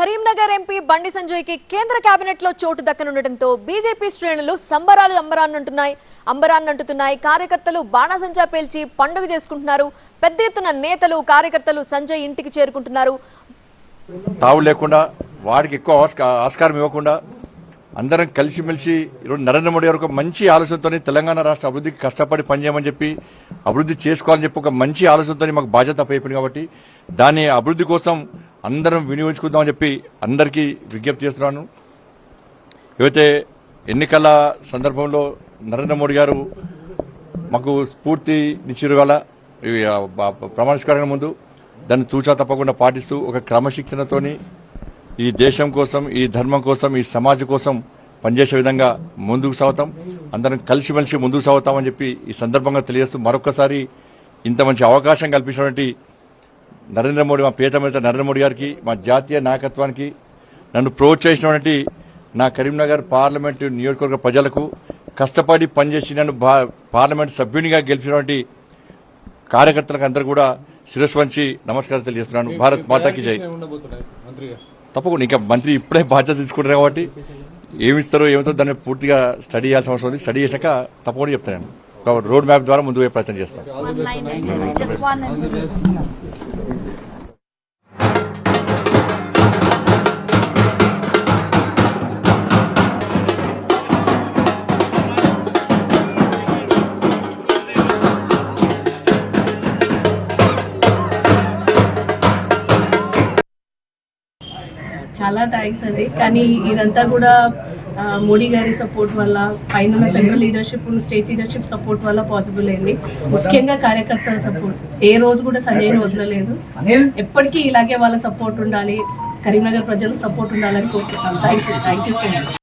Karimnagar MP బండి సంజయ్కి కేంద్ర కేబినెట్లో చోటు దక్కనుండటంతో బీజేపీ శ్రేణులు సంబరాలు అంబరాన్నంటున్నాయి. అంబరాన్నంటున్నాయి కార్యకర్తలు బాణాసంచా పేల్చి పండుగ చేసుకుంటున్నారు. పెద్ద ఎత్తున నేతలు కార్యకర్తలు సంజయ్ ఇంటికి చేరుకుంటున్నారు. తావు లేకుండా వాడికి ఎక్కువ ఆస్కారం ఇవ్వకుండా అందరం కలిసిమెలిసి ఈరోజు నరేంద్ర మోడీ గారు ఒక మంచి ఆలోచనతో తెలంగాణ రాష్ట్ర అభివృద్ధికి కష్టపడి పనిచేయమని చెప్పి అభివృద్ధి చేసుకోవాలని చెప్పి ఒక మంచి ఆలోచనతో మాకు బాధ్యత అయిపోయింది కాబట్టి దాని అభివృద్ధి కోసం అందరం వినియోగించుకుందామని చెప్పి అందరికీ విజ్ఞప్తి చేస్తున్నాను. ఏవైతే ఎన్నికల సందర్భంలో నరేంద్ర మోడీ గారు మాకు స్ఫూర్తి గల ప్రమాణస్కరణ ముందు దాన్ని తూచా తప్పకుండా పాటిస్తూ ఒక క్రమశిక్షణతోని ఈ దేశం కోసం ఈ ధర్మం కోసం ఈ సమాజం కోసం పనిచేసే విధంగా ముందుకు సాగుతాం. అందరం కలిసిమెలిసి ముందుకు సాగుతామని చెప్పి ఈ సందర్భంగా తెలియజేస్తూ మరొకసారి ఇంత మంచి అవకాశం కల్పించినటువంటి నరేంద్ర మోడీ మా ప్రియతమైన నరేంద్ర మోడీ గారికి మా జాతీయ నాయకత్వానికి నన్ను ప్రోత్సహించినటువంటి నా కరీంనగర్ పార్లమెంటు నియోజకవర్గ ప్రజలకు కష్టపడి పనిచేసి నన్ను భా- పార్లమెంట్ సభ్యునిగా గెలిచినటువంటి కార్యకర్తలకు అందరూ కూడా శిరస్సు వంచి నమస్కారం తెలియజేస్తున్నాను. భారత్ మాతాకి జై. తప్పకుండా ఇంకా మంత్రి ఇప్పుడే బాధ్యత తీసుకుంటారు కాబట్టి ఏమిస్తారో ఏమితో దాన్ని పూర్తిగా స్టడీ చేయాల్సిన అవసరం ఉంది. స్టడీ చేశాక తప్పకుండా చెప్తాను రోడ్ మ్యాప్ ద్వారా పోయే ప్రయత్నం చేస్తాను. చాలా థ్యాంక్స్ అండి. కానీ ఇదంతా కూడా మోడీ గారి సపోర్ట్ వల్ల పైన central leadership state leadership support వల్ల పాసిబుల్ అయింది. ముఖ్యంగా కార్యకర్తల సపోర్ట్ ఏ రోజు కూడా సంజయ్ని వదలలేదు ఎప్పటికీ ఇలాగే వాళ్ళ సపోర్ట్ ఉండాలి. కరీంనగర్ ప్రజలు సపోర్ట్ ఉండాలని కోరుకుంటున్నాను. Thank you thank you so much